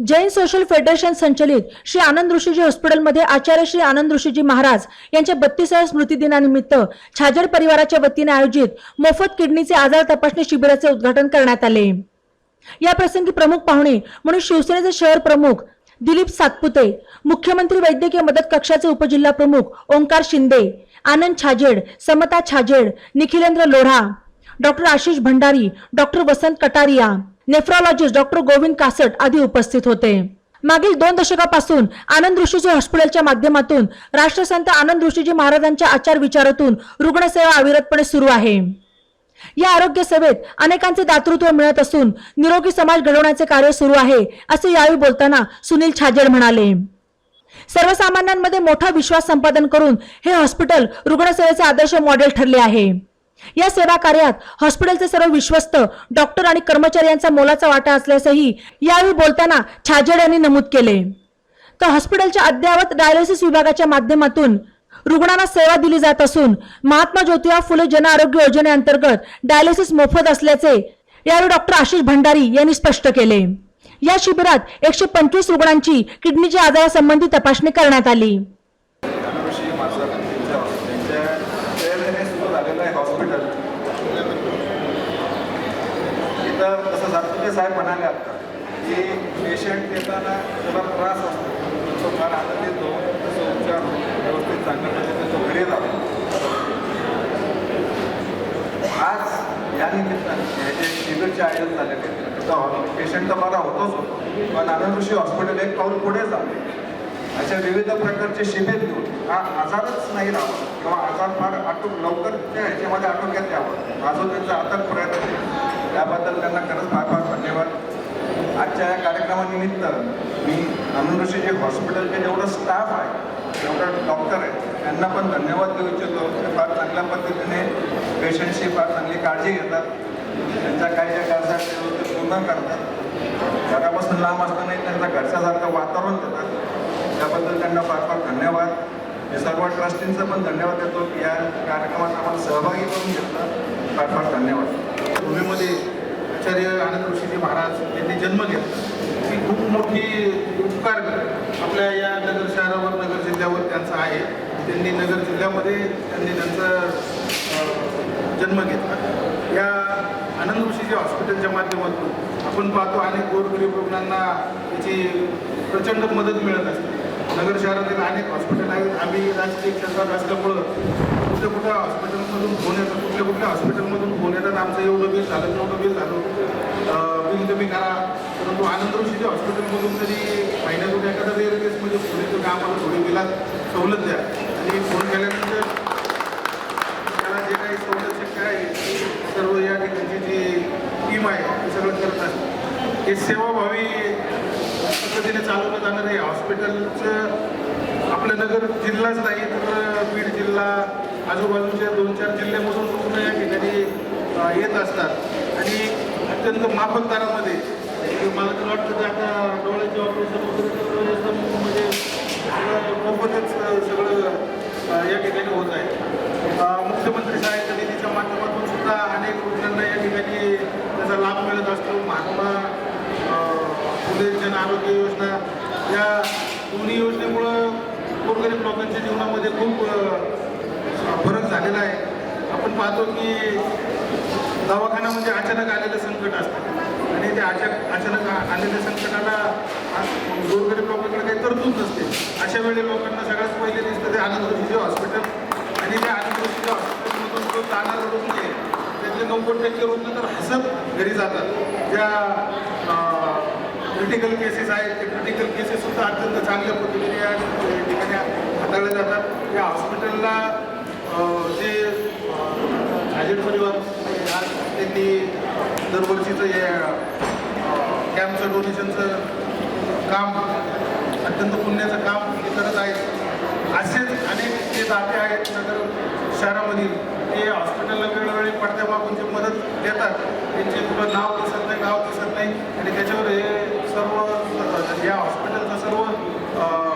Jain social federation संचलित श्री आनंद ऋषीजी हॉस्पिटलमध्ये आचार्य श्री आनंद ऋषीजी महाराज यांच्या बत्तीसाव्या स्मृतिदिनानिमित्त छाजड परिवाराच्या वतीने आयोजित मोफत किडनीचे आजार तपासणी शिबिराचे उद्घाटन करण्यात आले. या प्रसंगी प्रमुख पाहुणे म्हणून शिवसेनेचे शहर प्रमुख दिलीप सातपुते मुख्यमंत्री वैद्यकीय मदत कक्षाचे उपजिल्हा प्रमुख Omkar Shinde Anand Chhajed Samata Chhajed Nikhilendra Lodha doctor Ashish Bhandari doctor Vasant Kataria nephrologist doctor Govind Kasat आदी उपस्थित होते. मागील दोन दशकापासून आनंद ऋषीजी हॉस्पिटलच्या माध्यमातून राष्ट्रसंत आनंद ऋषीजी महाराजांच्या आचार विचारातून रुग्णसेवा अविरतपणे सुरू आहे. या आरोग्य सेवेत अनेकांचे दातृत्व मिळत असून निरोगी समाज घडवण्याचे कार्य सुरू आहे असे यावेळी बोलताना सुनील छाजेड म्हणाले. सर्वसामान्यांमध्ये मोठा विश्वास संपादन करून हे हॉस्पिटल रुग्णसेवेचे आदर्श मॉडेल ठरले आहे. या सेवा कार्यात हॉस्पिटलचे सर्व विश्वस्त डॉक्टर आणि कर्मचारी यांचा मोलाचा वाटा असल्याचंही यावेळी बोलताना छाजेड यांनी नमूद केले. तर हॉस्पिटलच्या अद्ययावत डायलिसिस विभागाच्या माध्यमातून रुग्णांना सेवा दिली जात असून महात्मा ज्योतिबा फुले जन आरोग्य योजनेअंतर्गत डायलिसिस मोफत असल्याचे यावेळी डॉक्टर आशिष भंडारी यांनी स्पष्ट केले. या शिबिरात एकशे पंचवीस रुग्णांची किडनीच्या आजारासंबंधी तपासणी करण्यात आली ऋषी मासा त्यांच्या त्यांच्या प्रेरणेने सुरू झालेलं आहे हॉस्पिटल इथं कसं सातपुते साहेब म्हणाले आता की पेशंट येताना त्याला त्रास असतो तो फार आनंद येतो त्याचा उपचार व्यवस्थित चांगला म्हणजे तो घरी जातो आज या निमित्ताने हे जे शिबिरचे आयोजन झालेले तर पेशंट तर बरा होतोच होतो पण आनंद ऋषी हॉस्पिटल एक पाऊल पुढे जाते. अशा विविध प्रकारचे शिबिर घेऊन हा आजारच नाही राहावा किंवा आजार फार आटोक लवकर त्या ह्याच्यामध्ये आटोक्यात यावं अजून त्यांचा अथक प्रयत्न याबद्दल त्याबद्दल त्यांना खरंच फार फार धन्यवाद. आजच्या या कार्यक्रमानिमित्त मी अनुऋषी जे हॉस्पिटलचे जेवढं स्टाफ आहे जेवढं डॉक्टर आहे त्यांना पण धन्यवाद देऊ इच्छितो. ते फार चांगल्या पद्धतीने पेशंटची फार चांगली काळजी घेतात. त्यांच्या काही ज्या गरजा ते त्या पूर्ण करतात. घरापासून लांब असतानाही त्यांचं घरच्यासारखं वातावरण देतात. त्याबद्दल त्यांना फार फार धन्यवाद. मी सर्व ट्रस्टींचं पण धन्यवाद देतो की या कार्यक्रमात आम्हाला सहभागी करून घेतलं. फार फार धन्यवाद. भूमीमध्ये आचार्य आनंद ऋषीजी महाराज यांनी जन्म घेतला. ही खूप मोठी उपकार आपल्या या नगर शहरावर नगर जिल्ह्यावर त्यांचा आहे. त्यांनी नगर जिल्ह्यामध्ये त्यांनी त्यांचा जन्म घेतला. या आनंद ऋषीजी हॉस्पिटलच्या माध्यमातून आपण पाहतो अनेक गोरगरीब रुग्णांना त्याची प्रचंड मदत मिळत असते. नगर शहरातील अनेक हॉस्पिटल आहेत. आम्ही राजकीय क्षेत्रात असल्यामुळं कुठल्या हॉस्पिटलमधून फोन येतात? कुठल्या कुठल्या हॉस्पिटलमधून फोन येतात? आमचं एवढं बिल झालं तेवढं बिल झालं. बिल कमी करा. परंतु आनंद ऋषीच्या हॉस्पिटलमधून तरी महिन्यातून एखादा रेअर केस म्हणजे थोडी तुम्ही आम्हाला थोडी बिलात सवलत द्या. आणि फोन केल्यानंतर त्याला जे काही सवलत शक्य आहे ती सर्व या ठिकाणची जी टीम आहे ती सगळं करतात हे सेवाभावी पद्धतीने चालवलं जाणार आहे. हॉस्पिटलचं आपलं नगर जिल्हाच नाही तर बीड जिल्हा आजूबाजूच्या दोन चार जिल्ह्यामधून रुग्ण या ठिकाणी येत असतात. आणि अत्यंत माफक दरामध्ये. म्हणजे मला तर वाटतं की आता डोळ्याचे ऑपरेशन वगैरे एकदम म्हणजे सगळं मोफतच सगळं या ठिकाणी होत आहे. मुख्यमंत्री सहाय्यता निधीच्या माध्यमातून सुद्धा अनेक रुग्णांना या ठिकाणी त्याचा लाभ मिळत असतो. महात्मा अ, फुले जन आरोग्य योजना या दोन्ही योजनेमुळं गोरगरीब लोकांच्या जीवनामध्ये खूप फरक झालेला आहे. आपण पाहतो की दवाखाना म्हणजे अचानक आलेलं संकट असतं. आणि ते अचानक अचानक आलेल्या संकटाला आज गोरगरीब लोकांकडे काही तरतूद नसते. अशा वेळी लोकांना सगळ्यात पहिले दिसतं ते आनंद हॉस्पिटल आणि त्या आनंद हॉस्पिटलमधून जो जाणारा रुग्ण आहे त्यातले नव्वद टक्के रुग्ण तर हसत घरी जातात. ज्या क्रिटिकल केसेस आहेत ते क्रिटिकल केसेस सुद्धा अत्यंत चांगल्या पद्धतीने या ठिकाणी हाताळल्या जातात. या हॉस्पिटलला जे हाजीर परिवार आज त्यांनी दरवर्षीचं हे कॅम्पचं डोनेशनचं काम अत्यंत पुण्याचं काम हे करत आहेत. असेच अनेक जे दाते आहेत नगर शहरामधील ते हॉस्पिटलला वेळोवेळी पडद्यामागून जे मदत देतात त्यांचे कुठं नाव दिसत नाही गाव दिसत नाही. आणि त्याच्यावर हे सर्व या हॉस्पिटलचं सर्व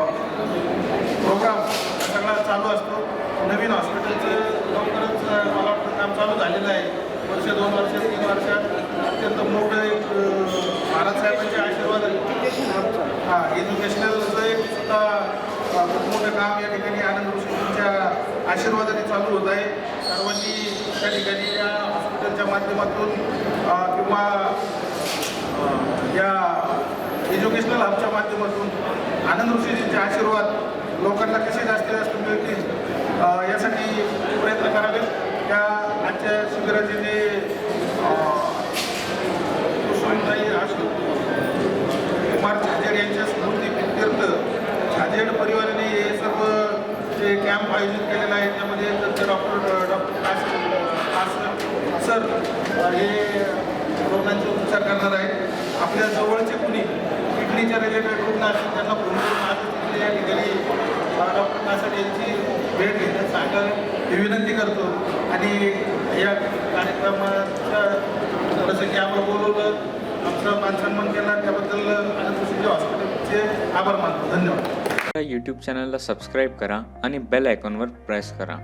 नॅशनलचं एक सुद्धा खूप मोठं काम या ठिकाणी आनंद ऋषींच्या आशीर्वादाने चालू होत आहे. सर्वांनी त्या ठिकाणी या हॉस्पिटलच्या माध्यमातून किंवा या एज्युकेशनल हबच्या माध्यमातून आनंद ऋषीजींचे आशीर्वाद लोकांना कसे जास्तीत जास्त मिळतील यासाठी प्रयत्न करावेत. त्या आजच्या शिबिराचे जे कुसुमताई आशू कुमार झाजर यांच्या स्मृती झाजेड परिवाराने हे सर्व जे कॅम्प आयोजित केलेला आहे त्यामध्ये त्यांचे डॉक्टर डॉक्टर कास सर हे रुग्णांचे उपचार करणार आहेत. आपल्या जवळचे कुणी किडनीच्या रिलेटेड रुग्ण असतील त्यांना फोन करून आज या ठिकाणी डॉक्टर कासड यांची भेट घेण्यास सांगाल ही विनंती करतो. आणि या कार्यक्रमाच्या जसं की आपण बोलवलं आमचा मानसन्मान केला त्याबद्दल आनंद ऋषीजी हॉस्पिटलचे आभार मानतो. धन्यवाद. यूट्यूब चॅनलला सबस्क्राईब करा आणि बेल आयकॉनवर प्रेस करा.